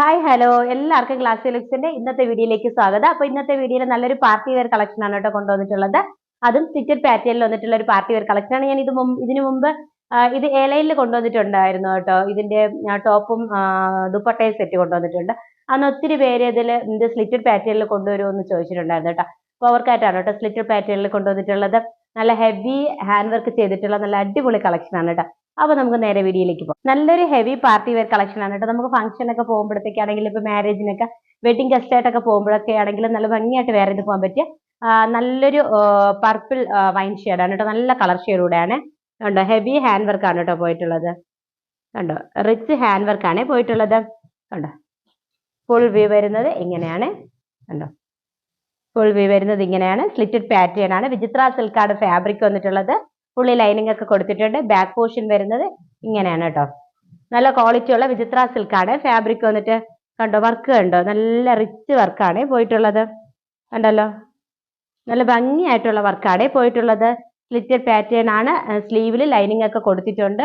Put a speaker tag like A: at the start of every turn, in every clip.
A: Hi hello എല്ലാവർക്കും class ലുക്സിന്റെ ഇന്നത്തെ വീഡിയോയിലേക്ക് സ്വാഗതം. അപ്പൊ ഇന്നത്തെ വീഡിയോയിൽ നല്ലൊരു പാർട്ടി വെയർ കളക്ഷൻ ആണ് കേട്ടോ കൊണ്ടുവന്നിട്ടുള്ളത്. അതും സ്റ്റിച്ചഡ് പാറ്റേണിൽ വന്നിട്ടുള്ള ഒരു പാർട്ടി വെയർ കളക്ഷൻ ആണ്. ഞാൻ ഇത് ഇതിനു മുമ്പ് ഇത് ഏലയിൽ കൊണ്ടുവന്നിട്ടുണ്ടായിരുന്നു കേട്ടോ. ഇതിന്റെ ടോപ്പും ദുപ്പട്ടയും സെറ്റ് കൊണ്ടുവന്നിട്ടുണ്ട്. അന്ന് ഒത്തിരി പേര് ഇതിൽ ഇത് സ്ലിറ്റഡ് പാറ്റേണിൽ കൊണ്ടുവരുമെന്ന് ചോദിച്ചിട്ടുണ്ടായിരുന്നു കേട്ടോ. പവർ കാറ്റാണ് കേട്ടോ സ്ലിറ്റഡ് പാറ്റേണിൽ കൊണ്ടുവന്നിട്ടുള്ളത്. നല്ല ഹെവി ഹാൻഡ് വർക്ക് ചെയ്തിട്ടുള്ള നല്ല അടിപൊളി കളക്ഷൻ ആണ് കേട്ടോ. അപ്പൊ നമുക്ക് നേരെ വീഡിയോയിലേക്ക് പോകാം. നല്ലൊരു ഹെവി പാർട്ടി വെയർ കളക്ഷൻ ആണ് കേട്ടോ. നമുക്ക് ഫംഗ്ഷനൊക്കെ പോകുമ്പോഴത്തേക്കാണെങ്കിൽ ഇപ്പൊ മാരേജിനൊക്കെ വെഡിങ് ഗസ്റ്റ് ആയിട്ടൊക്കെ പോകുമ്പോഴൊക്കെ ആണെങ്കിൽ നല്ല ഭംഗിയായിട്ട് വേറെ ഇത് പോകാൻ പറ്റിയ നല്ലൊരു പർപ്പിൾ വൈൻ ആണ് കേട്ടോ. നല്ല കളർ ഷെയ്ഡൂടെയാണ് കണ്ടോ? ഹെവി ഹാൻഡ് വർക്ക് ആണ് കേട്ടോ പോയിട്ടുള്ളത്. കണ്ടോ? റിച്ച് ഹാൻഡ് വർക്ക് ആണ് പോയിട്ടുള്ളത്. കണ്ടോ? ഫുൾ വ്യൂ വരുന്നത് ഇങ്ങനെയാണ്. കണ്ടോ? ഫുൾ വ്യൂ വരുന്നത് ഇങ്ങനെയാണ്. സ്ലിറ്റഡ് പാറ്റേൺ ആണ്. വിചിത്ര സിൽക്കാണ് ഫാബ്രിക് വന്നിട്ടുള്ളത്. ഫുള്ളി ലൈനിങ് ഒക്കെ കൊടുത്തിട്ടുണ്ട്. ബാക്ക് പോർഷൻ വരുന്നത് ഇങ്ങനെയാണ് കേട്ടോ. നല്ല ക്വാളിറ്റി ഉള്ള വിചിത്ര സിൽക്കാണ് ഫാബ്രിക് വന്നിട്ട് കണ്ടോ വർക്ക് കണ്ടോ? നല്ല റിച്ച് വർക്കാണ് പോയിട്ടുള്ളത്. കണ്ടല്ലോ? നല്ല ഭംഗിയായിട്ടുള്ള വർക്കാണ് പോയിട്ടുള്ളത്. സ്ലിറ്റഡ് പാറ്റേൺ ആണ്. സ്ലീവിൽ ലൈനിങ് ഒക്കെ കൊടുത്തിട്ടുണ്ട്.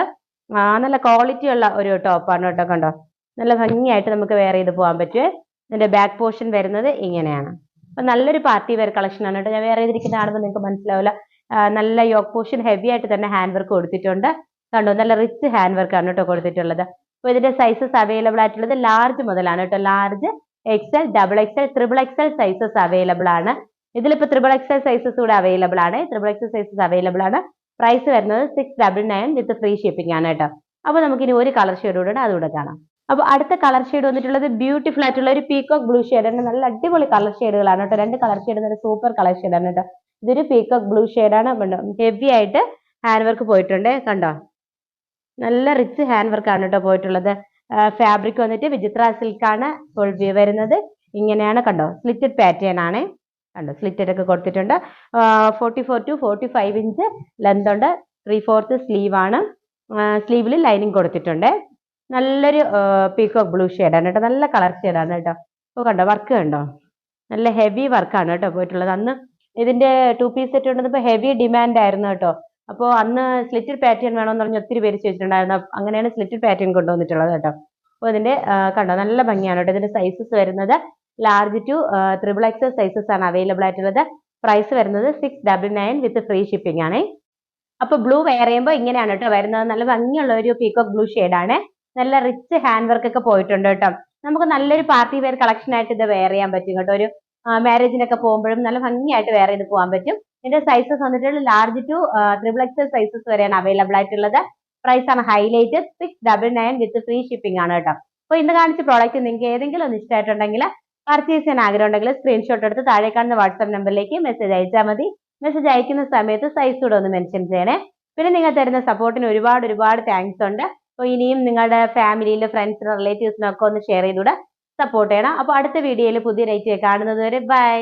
A: നല്ല ക്വാളിറ്റി ഉള്ള ഒരു ടോപ്പാണ് കേട്ടോ കണ്ടോ? നല്ല ഭംഗിയായിട്ട് നമുക്ക് വെയർ ചെയ്ത് പോകാൻ പറ്റുമേ ഇതിന്റെ ബാക്ക് പോർഷൻ വരുന്നത് ഇങ്ങനെയാണ്. അപ്പൊ നല്ലൊരു പാർട്ടി വെയർ കളക്ഷൻ ആണ് കേട്ടോ. ഞാൻ വേറെ ചെയ്തിരിക്കുന്ന ആണെന്ന് നിങ്ങൾക്ക് മനസ്സിലാവില്ല. നല്ല യോക്ക് പോർഷൻ ഹെവി ആയിട്ട് തന്നെ ഹാൻഡ് വർക്ക് കൊടുത്തിട്ടുണ്ട്. കണ്ടോ നല്ല റിച്ച് ഹാൻഡ് വർക്ക് ആണ് കേട്ടോ കൊടുത്തിട്ടുള്ളത്. അപ്പോൾ ഇതിന്റെ സൈസസ് അവൈലബിൾ ആയിട്ടുള്ളത് ലാർജ് മുതലാണ് കേട്ടോ. Large XL double XL triple XL sizes available ആണ്. ഇതിലിപ്പോൾ ത്രിബിൾ എക്സൽ സൈസസ് കൂടെ അവൈലബിൾ ആണ്. ത്രിബിൾ എക്സൽ സൈസസ് അവൈലബിൾ ആണ്. പ്രൈസ് വരുന്നത് six double nine with free shipping ആണ് കേട്ടോ. അപ്പോൾ നമുക്ക് ഇനി ഒരു കളർ ഷെയ്ഡ് കൂടെ അതുകൂടെ കാണാം. അപ്പോൾ അടുത്ത കളർ ഷെയ്ഡ് വന്നിട്ടുള്ളത് ബ്യൂട്ടിഫുൾ ആയിട്ടുള്ള ഒരു പീക്കോക്ക് ബ്ലൂ ഷെയ്ഡ് ആണ്. നല്ല അടിപൊളി കളർ ഷെയ്ഡുകളാണ് കേട്ടോ. രണ്ട് കളർ ഷെയ്ഡ് സൂപ്പർ കളർ ഷെയ്ഡാണ് കേട്ടോ. ഇതൊരു പീക്കോക്ക് ബ്ലൂ ആണ്. ഹെവി ആയിട്ട് ഹാൻഡ് വർക്ക് പോയിട്ടുണ്ട്. കണ്ടോ? നല്ല റിച്ച് ഹാൻഡ് വർക്ക് ആണ് കേട്ടോ പോയിട്ടുള്ളത്. ഫാബ്രിക് വന്നിട്ട് വിചിത്ര സിൽക്ക് ആണ് വ്യൂ വരുന്നത്. ഇങ്ങനെയാണ് കണ്ടോ? സ്ലിറ്റഡ് പാറ്റേൺ ആണ്. കണ്ടോ? സ്ലിറ്റഡ് ഒക്കെ കൊടുത്തിട്ടുണ്ട്. Forty four to forty five inch length ഉണ്ട് ത്രീ ഫോർത്ത് സ്ലീവ് ആണ് സ്ലീവിൽ ലൈനിങ് കൊടുത്തിട്ടുണ്ട്. നല്ലൊരു പീക്കോക്ക് ബ്ലൂ ആണ് കേട്ടോ. നല്ല കളർ ആണ് കേട്ടോ. അപ്പോൾ കണ്ടോ? വർക്ക് കണ്ടോ? നല്ല ഹെവി വർക്കാണ് കേട്ടോ പോയിട്ടുള്ളത്. അന്ന് ഇതിന്റെ ടു പീസ് സെറ്റ് കൊണ്ടുവന്നപ്പോൾ ഹെവി ഡിമാൻഡ് ആയിരുന്നു കേട്ടോ. അപ്പോൾ അന്ന് സ്ലിറ്റഡ് പാറ്റേൺ വേണമെന്ന് പറഞ്ഞ് ഒത്തിരി പേര് ചോദിച്ചിട്ടുണ്ടായിരുന്നു. അപ്പൊ അങ്ങനെയാണ് സ്ലിറ്റഡ് പാറ്റേൺ കൊണ്ടുവന്നിട്ടുള്ളത് കേട്ടോ. അപ്പോൾ ഇതിന്റെ കണ്ടോ? നല്ല ഭംഗിയാണ് കേട്ടോ. ഇതിന്റെ സൈസസ് വരുന്നത് large to triple X sizes ആണ് അവൈലബിൾ ആയിട്ടുള്ളത്. പ്രൈസ് വരുന്നത് six double nine with free shipping ആണ്. അപ്പൊ ബ്ലൂ വെയർ ചെയ്യുമ്പോൾ ഇങ്ങനെയാണ് കേട്ടോ വരുന്നത്. നല്ല ഭംഗിയുള്ള ഒരു പീകോക്ക് ബ്ലൂ ആണ്. നല്ല റിച്ച് ഹാൻഡ് വർക്ക് ഒക്കെ പോയിട്ടുണ്ട് കേട്ടോ. നമുക്ക് നല്ലൊരു പാർട്ടി വെയർ കളക്ഷൻ ആയിട്ട് ഇത് വെയർ ചെയ്യാൻ പറ്റും കേട്ടോ. ഒരു മാരേജിനൊക്കെ പോകുമ്പോഴും നല്ല ഭംഗിയായിട്ട് വേറെ ഇത് പോകാൻ പറ്റും. ഇതിന്റെ സൈസസ് വന്നിട്ട് large to triple XL sizes വരെയാണ് അവൈലബിൾ ആയിട്ടുള്ളത്. പ്രൈസ് ആണ് highlight six double nine with free shipping ആണ് കേട്ടോ. അപ്പോൾ ഇന്ന് കാണിച്ച പ്രോഡക്റ്റ് നിങ്ങൾക്ക് ഏതെങ്കിലും ഒന്ന് ഇഷ്ടമായിട്ടുണ്ടെങ്കിൽ പർച്ചേസ് ചെയ്യാൻ ആഗ്രഹം ഉണ്ടെങ്കിൽ സ്ക്രീൻഷോട്ട് എടുത്ത് താഴെ കാണുന്ന വാട്സാപ്പ് നമ്പറിലേക്ക് മെസ്സേജ് അയച്ചാൽ മതി. മെസ്സേജ് അയക്കുന്ന സമയത്ത് സൈസ് കൂടെ ഒന്ന് മെൻഷൻ ചെയ്യണേ. പിന്നെ നിങ്ങൾ തരുന്ന സപ്പോർട്ടിന് ഒരുപാട് ഒരുപാട് താങ്ക്സ് ഉണ്ട്. അപ്പോൾ ഇനിയും നിങ്ങളുടെ ഫാമിലിയിൽ ഫ്രണ്ട്സിനും റിലേറ്റീവ്സിനും ഒക്കെ ഒന്ന് ഷെയർ ചെയ്തുകൂടെ. സപ്പോർട്ട് ചെയ്യണം. അപ്പോൾ അടുത്ത വീഡിയോയിൽ പുതിയ റേറ്റ് കാണുന്നത് വരെ ബൈ